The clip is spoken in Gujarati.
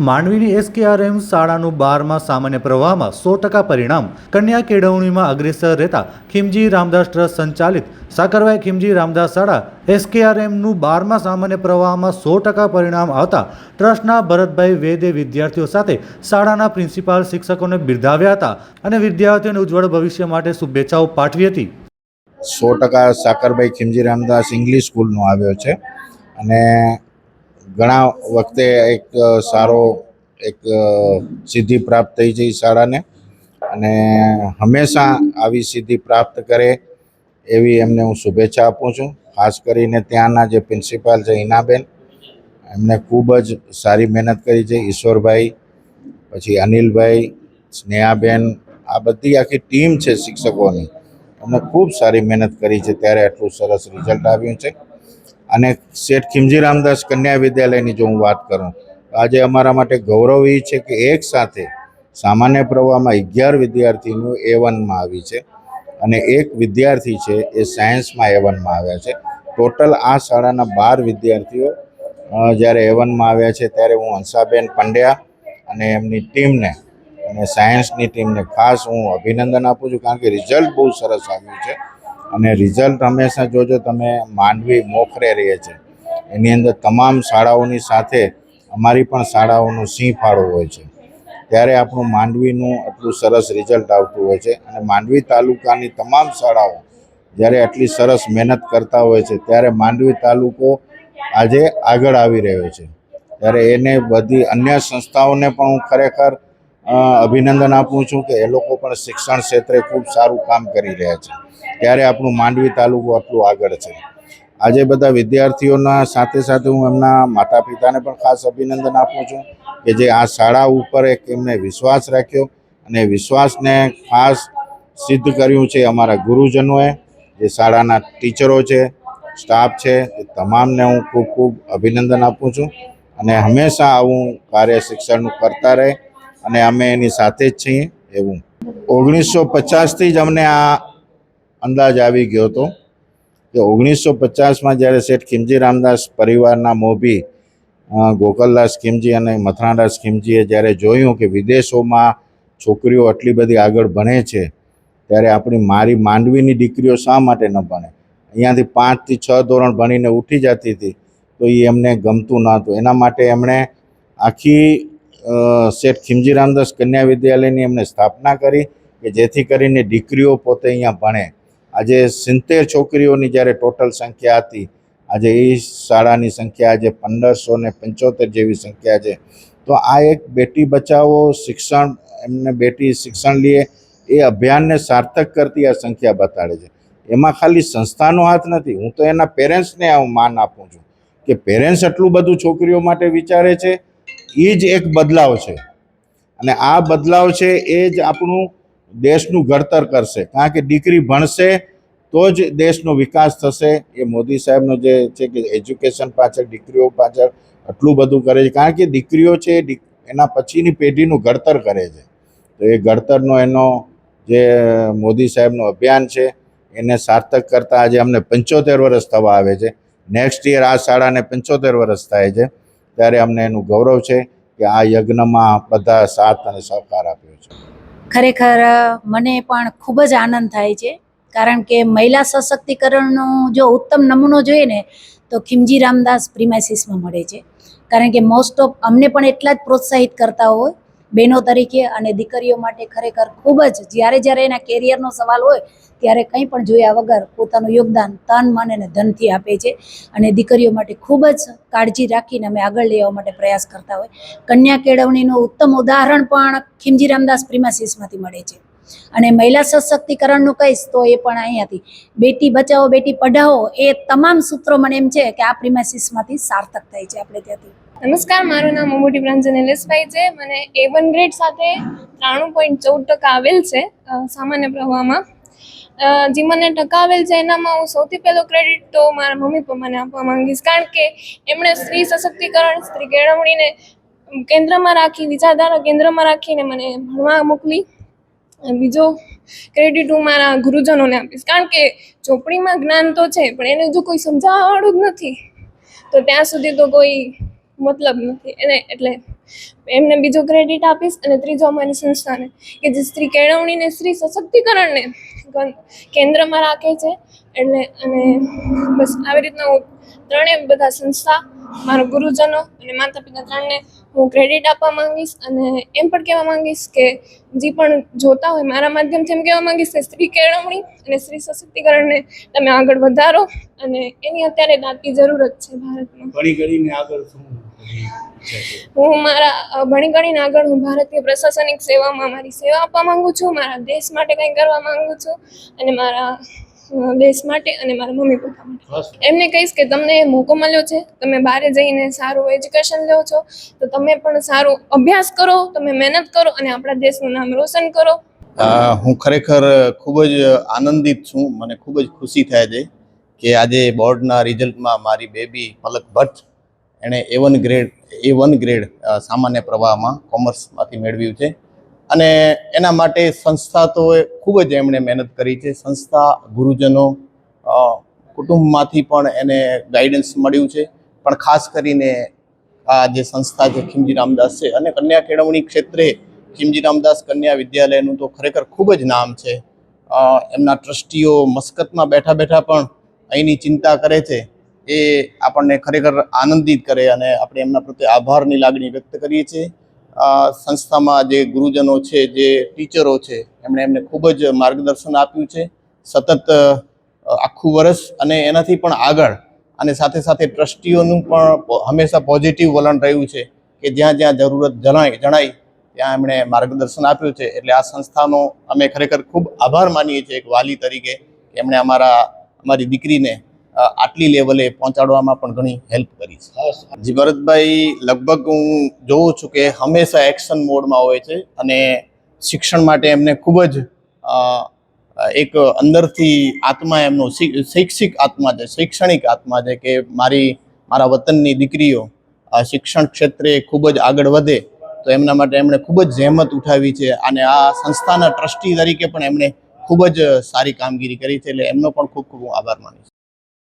માંડવીની એસકેઆરએમ શાળાનું બારમાં સામાન્ય પ્રવાહમાં સો ટકા પરિણામ. કન્યા કેળવણીમાં અગ્રેસર રહેતા ખીમજી રામદાસ ટ્રસ્ટ સંચાલિત સાકરવાય ખીમજી રામદાસ શાળા એસકેઆરએમનું બારમાં સામાન્ય પ્રવાહમાં સો ટકા પરિણામ આવતા ટ્રસ્ટના ભરતભાઈ વેદે વિદ્યાર્થીઓ સાથે શાળાના પ્રિન્સિપાલ શિક્ષકોને બિરદાવ્યા હતા અને વિદ્યાર્થીઓને ઉજ્જવળ ભવિષ્ય માટે શુભેચ્છાઓ પાઠવી હતી. સો ટકા સાકરભાઈ ખીમજી રામદાસ ઇંગ્લિશ સ્કૂલનો આવ્યો છે. અને ઘણા વખતે એક સારો એક સિદ્ધિ પ્રાપ્ત થઈ છે શાળાને. અને હંમેશા આવી સિદ્ધિ પ્રાપ્ત કરે એવી એમને હું શુભેચ્છા આપું છું. ખાસ કરીને ત્યાંના જે પ્રિન્સિપાલ છે હિનાબેન એમને ખૂબ જ સારી મહેનત કરી છે. ઈશ્વરભાઈ, પછી અનિલભાઈ, સ્નેહાબેન, આ બધી આખી ટીમ છે શિક્ષકોની. એમને ખૂબ સારી મહેનત કરી છે. ત્યારે આટલું સરસ રિઝલ્ટ આવ્યું છે. અને શેઠ ખીમજી રામદાસ કન્યા વિદ્યાલયની જો હું વાત કરું, આજે અમારા માટે ગૌરવ એ છે કે એક સાથે સામાન્ય પ્રવાહમાં અગિયાર વિદ્યાર્થીનું એ વનમાં આવી છે અને એક વિદ્યાર્થી છે એ સાયન્સમાં એ વનમાં આવ્યા છે. ટોટલ આ શાળાના બાર વિદ્યાર્થીઓ જ્યારે એ વનમાં આવ્યા છે ત્યારે હું હંસાબેન પંડ્યા અને એમની ટીમને અને સાયન્સની ટીમને ખાસ હું અભિનંદન આપું છું, કારણ કે રિઝલ્ટ બહુ સરસ આવ્યું છે. અને રિઝલ્ટ હંમેશા જોજો, તમે માંડવી મોખરે રહે છે. એની અંદર તમામ શાળાઓની સાથે અમારી પણ શાળાઓનું સિંહ ફાળો હોય છે. ત્યારે આપણું માંડવીનું આટલું સરસ રિઝલ્ટ આવતું હોય છે અને માંડવી તાલુકાની તમામ શાળાઓ જ્યારે આટલી સરસ મહેનત કરતા હોય છે, ત્યારે માંડવી તાલુકો આજે આગળ આવી રહ્યો છે. ત્યારે એને બધી અન્ય સંસ્થાઓને પણ હું ખરેખર અભિનંદન આપું છું કે એ લોકો પણ શિક્ષણ ક્ષેત્રે ખૂબ સારું કામ કરી રહ્યા છે. ત્યારે આપણું માંડવી તાલુકો આટલું આગળ છે. આજે બધા વિદ્યાર્થીઓના સાથે સાથે હું એમના માતા પિતાને પણ ખાસ અભિનંદન આપું છું કે જે આ શાળા ઉપર એક એમને વિશ્વાસ રાખ્યો અને વિશ્વાસને ખાસ સિદ્ધ કર્યું છે અમારા ગુરુજનોએ, જે શાળાના ટીચરો છે, સ્ટાફ છે, એ તમામને હું ખૂબ ખૂબ અભિનંદન આપું છું અને હંમેશા આવું કાર્ય શિક્ષણનું કરતા રહે. અને અમે એની સાથે જ છીએ એવું. ઓગણીસો પચાસથી જ અમને આ અંદાજ આવી ગયો હતો કે ઓગણીસો પચાસમાં જ્યારે શેઠ ખીમજી રામદાસ પરિવારના મોભી ગોકલદાસ ખીમજી અને મથરાદાસ ખીમજીએ જ્યારે જોયું કે વિદેશોમાં છોકરીઓ આટલી બધી આગળ ભણે છે, ત્યારે આપણી મારી માંડવીની દીકરીઓ શા માટે ન ભણે? અહીંયાથી પાંચથી છ ધોરણ ભણીને ઉઠી જતી હતી, તો એ એમને ગમતું ન હતું. એના માટે એમણે આખી શેઠ ખીમજી રામદાસ કન્યા વિદ્યાલયની એમને સ્થાપના કરી કે જેથી કરીને દીકરીઓ પોતે અહીંયા ભણે. આજે સિત્તેર છોકરીઓની જ્યારે ટોટલ સંખ્યા હતી, આજે એ શાળાની સંખ્યા આજે પંદરસો ને પંચોતેર જેવી સંખ્યા છે. તો આ એક બેટી બચાવો, શિક્ષણ, એમને બેટી શિક્ષણ લે, એ અભિયાનને સાર્થક કરતી આ સંખ્યા બતાડે છે. એમાં ખાલી સંસ્થાનો હાથ નથી, હું તો એના પેરેન્ટ્સને માન આપું છું કે પેરેન્ટ્સ આટલું બધું છોકરીઓ માટે વિચારે છે એ જ એક બદલાવ છે. અને આ બદલાવ છે એ જ આપણું દેશનું ઘડતર કરશે. કારણ કે દીકરી ભણશે તો જ દેશનો વિકાસ થશે. એ મોદી સાહેબનો જે છે કે એજ્યુકેશન પાછળ, દીકરીઓ પાછળ આટલું બધું કરે છે. કારણ કે દીકરીઓ છે એના પછીની પેઢીનું ઘડતર કરે છે. તો એ ઘડતરનો એનો જે મોદી સાહેબનું અભિયાન છે એને સાર્થક કરતાં આજે અમને પંચોતેર વર્ષ થવા આવે છે. નેક્સ્ટ યર આ શાળાને પંચોતેર વર્ષ થાય છે. ત્યારે અમને એનું ગૌરવ છે કે આ યજ્ઞમાં બધા સાથ અને સહકાર આપ્યો છે. ખરેખર મને પણ ખૂબ જ આનંદ થાય છે, કારણ કે મહિલા સશક્તિકરણનો જો ઉત્તમ નમૂનો જોઈએ ને, તો ખીમજી રામદાસ પ્રિમાઇસીસમાં મળે છે. કારણ કે મોસ્ટ ઓફ અમને પણ એટલા જ પ્રોત્સાહિત કરતા હોય, બહેનો તરીકે અને દીકરીઓ માટે ખરેખર ખૂબ જ જ્યારે જ્યારે એના કેરિયરનો સવાલ હોય ત્યારે કંઈ પણ જોયા વગર પોતાનું યોગદાન તન, મન અને ધનથી આપે છે. અને દીકરીઓ માટે ખૂબ જ કાળજી રાખીને અમે આગળ લેવા માટે પ્રયાસ કરતા હોય. કન્યા કેળવણીનું ઉત્તમ ઉદાહરણ પણ ખીમજી રામદાસ પ્રિમાસીસમાંથી મળે છે. અને મહિલા સશક્તિકરણનું કહીશ તો એ પણ અહીંયાથી બેટી બચાવો, બેટી પઢાવો એ તમામ સૂત્રો મને એમ છે કે આ પ્રિમાસીસમાંથી સાર્થક થાય છે આપણે ત્યાંથી. નમસ્કાર, મારું નામ મમુટી પ્રાંજન નિલેશભાઈ છે. મને એ વન ગ્રેડ સાથે ત્રાણું પોઈન્ટ ચૌદ ટકા આવેલ છે સામાન્ય પ્રવાહમાં. જે મને ટકા આવેલ છે, એનામાં હું સૌથી પહેલો ક્રેડિટ તો મારા મમ્મી પપ્પાને આપવા માંગીશ. કારણ કે એમણે સ્ત્રી સશક્તિકરણ, સ્ત્રી કેળવણીને કેન્દ્રમાં રાખી, વિચારધારા કેન્દ્રમાં રાખીને મને ભણવા મોકલી. બીજો ક્રેડિટ હું મારા ગુરુજનોને આપીશ. કારણ કે ચોપડીમાં જ્ઞાન તો છે, પણ એને જો કોઈ સમજાવવાવાળું જ નથી, તો ત્યાં સુધી તો કોઈ મતલબ નથી. એને એટલે એમને બીજો ક્રેડિટ આપીશ અને ત્રીજો અમારી સંસ્થાને, કે જે સ્ત્રી કેળવણીને, સ્ત્રી સશક્તિકરણને કેન્દ્રમાં રાખે છે. એટલે અને બસ આવી રીતના હું ત્રણેય બધા સંસ્થા, મારા ગુરુજનો અને માતા પિતા ત્રણને હું ક્રેડિટ આપવા માંગીશ અને એમ પણ કહેવા માંગીશ કે જે પણ જોતા હોય મારા માધ્યમથી એમ કહેવા માંગીશ કે સ્ત્રી કેળવણી અને સ્ત્રી સશક્તિકરણને તમે આગળ વધારો અને એની અત્યારે દાંતી જરૂરત છે ભારતમાં. ઘણી ઘડીને આગળ હું મારા ભણી ગણીને આગળ હું ભારતીય પ્રશાસનિક સેવામાં મારી સેવા આપવા માંગુ છું મારા દેશ માટે કંઈ કરવા માંગુ છું અને મારા દેશ માટે અને મારા મમ્મી પપ્પા માટે. એમને કહીશ કે તમને મોકો મળ્યો છે તમે બહાર જઈને સારું એજ્યુકેશન લો છો તો તમે પણ સારું અભ્યાસ કરો તમે મહેનત કરો અને આપણા દેશનું નામ રોશન કરો. હું ખરેખર ખૂબ જ આનંદિત છું મને ખૂબ જ ખુશી થાય છે કે આજે બોર્ડના રિઝલ્ટમાં મારી બેબી પલક ભટ્ટ એણે A one grade A one grade સામાન્ય પ્રવાહમાં કોમર્સમાંથી મેળવ્યું છે. અને એના માટે સંસ્થા તો ખૂબ જ એમણે મહેનત કરી છે. સંસ્થા, ગુરુજનો કુટુંબમાંથી પણ એને ગાઈડન્સ મળ્યું છે. પણ ખાસ કરીને આ જે સંસ્થા છે ખીમજી રામદાસ છે અને કન્યા કેળવણી ક્ષેત્રે ખીમજી રામદાસ કન્યા વિદ્યાલયનું તો ખરેખર ખૂબ જ નામ છે. એમના ટ્રસ્ટીઓ મસ્કતમાં બેઠા બેઠા પણ અહીંની ચિંતા કરે છે. એ આપણને ખરેખર આનંદિત કરે અને આપણે એમના પ્રત્યે આભારની લાગણી વ્યક્ત કરીએ છીએ. સંસ્થામાં જે ગુરુજનો છે, જે ટીચરો છે, એમણે એમને ખૂબ જ માર્ગદર્શન આપ્યું છે. સતત આખું વર્ષ અને એનાથી પણ આગળ અને સાથે સાથે ટ્રસ્ટીઓનું પણ હંમેશા પોઝિટિવ વલણ રહ્યું છે કે જ્યાં જ્યાં જરૂરત જણાય જણાય, ત્યાં એમણે માર્ગદર્શન આપ્યું છે. એટલે આ સંસ્થાનો અમે ખરેખર ખૂબ આભાર માનીએ છીએ એક વાલી તરીકે એમણે અમારા, અમારી દીકરીને આટલી લેવલે પહોંચાડવામાં પણ ઘણી હેલ્પ કરી છે. જી ભરતભાઈ લગભગ હું જોઉં છું કે હંમેશા એક્શન મોડમાં હોય છે અને શિક્ષણ માટે એમને ખૂબ જ એક અંદરથી આત્મા એમનો શૈક્ષિક આત્મા છે શૈક્ષણિક આત્મા છે કે મારી મારા વતનની દીકરીઓ શિક્ષણ ક્ષેત્રે ખૂબ જ આગળ વધે તો એમના માટે એમણે ખૂબ જ જહેમત ઉઠાવી છે અને આ સંસ્થાના ટ્રસ્ટી તરીકે પણ એમણે ખૂબ જ સારી કામગીરી કરી છે એટલે એમનો પણ ખૂબ ખૂબ આભાર માનીશ